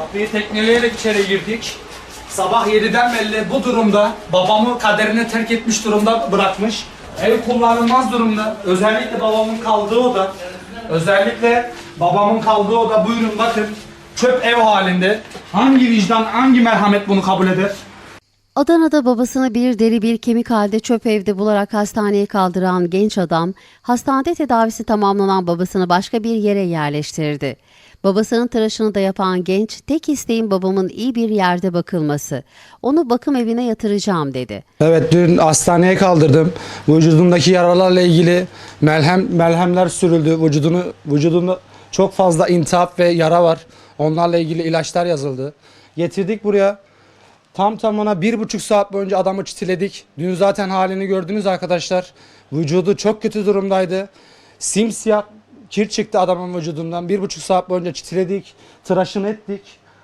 Kapıyı tekmeleyerek içeri girdik. Sabah 7'den belli bu durumda babamı kaderine terk etmiş durumda bırakmış. Ev kullanılmaz durumda. Özellikle babamın kaldığı oda. Özellikle babamın kaldığı oda buyurun bakın. Çöp ev halinde. Hangi vicdan, hangi merhamet bunu kabul eder? Adana'da babasını bir deri bir kemik halde çöp evde bularak hastaneye kaldıran genç adam, hastanede tedavisi tamamlanan babasını başka bir yere yerleştirdi. Babasının tıraşını da yapan genç, tek isteğim babamın iyi bir yerde bakılması. Onu bakım evine yatıracağım dedi. Evet dün hastaneye kaldırdım. Vücudundaki yaralarla ilgili melhem melhemler sürüldü. Vücudunu vücudunda çok fazla intihap ve yara var. Onlarla ilgili ilaçlar yazıldı. Getirdik buraya. Tam tamına bir buçuk saat boyunca adamı çitiledik. Dün zaten halini gördünüz arkadaşlar. Vücudu çok kötü durumdaydı. Simsiyah kir çıktı adamın vücudundan. Bir buçuk saat boyunca çitiledik. Tıraşını ettik.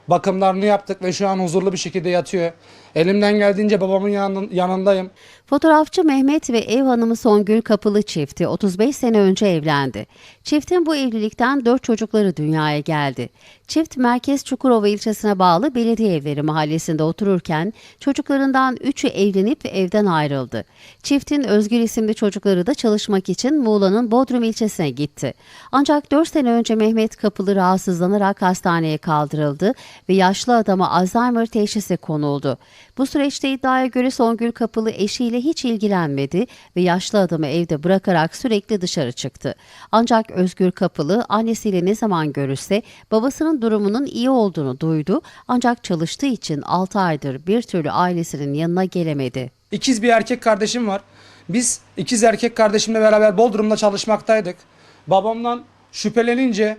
Bakımlarını yaptık ve şu an huzurlu bir şekilde yatıyor. Elimden geldiğince babamın yanın- yanındayım. Fotoğrafçı Mehmet ve ev hanımı Songül Kapılı çifti 35 sene önce evlendi. Çiftin bu evlilikten 4 çocukları dünyaya geldi. Çift Merkez Çukurova ilçesine bağlı Belediye Evleri mahallesinde otururken çocuklarından 3'ü evlenip evden ayrıldı. Çiftin Özgür isimli çocukları da çalışmak için Muğla'nın Bodrum ilçesine gitti. Ancak 4 sene önce Mehmet Kapılı rahatsızlanarak hastaneye kaldırıldı ve yaşlı adama Alzheimer teşhisi konuldu. Bu süreçte iddiaya göre Songül Kapılı eşiyle hiç ilgilenmedi ve yaşlı adamı evde bırakarak sürekli dışarı çıktı. Ancak Özgür Kapılı annesiyle ne zaman görüşse babasının durumunun iyi olduğunu duydu ancak çalıştığı için 6 aydır bir türlü ailesinin yanına gelemedi. İkiz bir erkek kardeşim var. Biz ikiz erkek kardeşimle beraber Bodrum'da çalışmaktaydık. Babamdan şüphelenince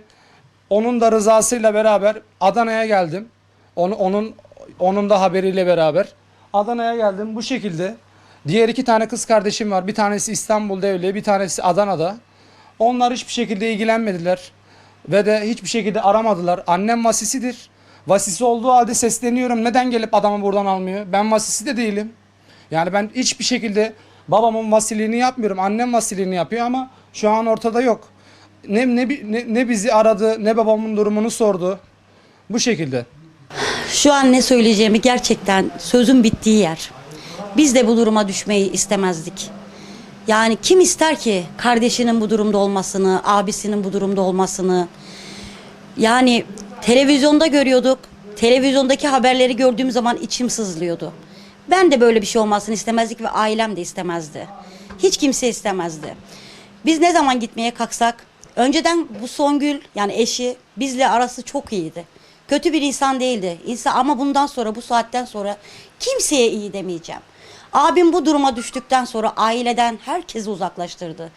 onun da rızasıyla beraber Adana'ya geldim. Onu, onun onun da haberiyle beraber Adana'ya geldim bu şekilde. Diğer iki tane kız kardeşim var. Bir tanesi İstanbul'da evli, bir tanesi Adana'da. Onlar hiçbir şekilde ilgilenmediler ve de hiçbir şekilde aramadılar. Annem vasisidir. Vasisi olduğu halde sesleniyorum. Neden gelip adamı buradan almıyor? Ben vasisi de değilim. Yani ben hiçbir şekilde babamın vasiliğini yapmıyorum. Annem vasiliğini yapıyor ama şu an ortada yok. Ne, ne, ne, ne bizi aradı ne babamın durumunu sordu. Bu şekilde. Şu an ne söyleyeceğimi gerçekten sözün bittiği yer. Biz de bu duruma düşmeyi istemezdik. Yani kim ister ki kardeşinin bu durumda olmasını, abisinin bu durumda olmasını? Yani televizyonda görüyorduk. Televizyondaki haberleri gördüğüm zaman içim sızlıyordu. Ben de böyle bir şey olmasını istemezdik ve ailem de istemezdi. Hiç kimse istemezdi. Biz ne zaman gitmeye kalksak önceden bu Songül yani eşi bizle arası çok iyiydi. Kötü bir insan değildi. İnsan ama bundan sonra bu saatten sonra kimseye iyi demeyeceğim. Abim bu duruma düştükten sonra aileden herkesi uzaklaştırdı.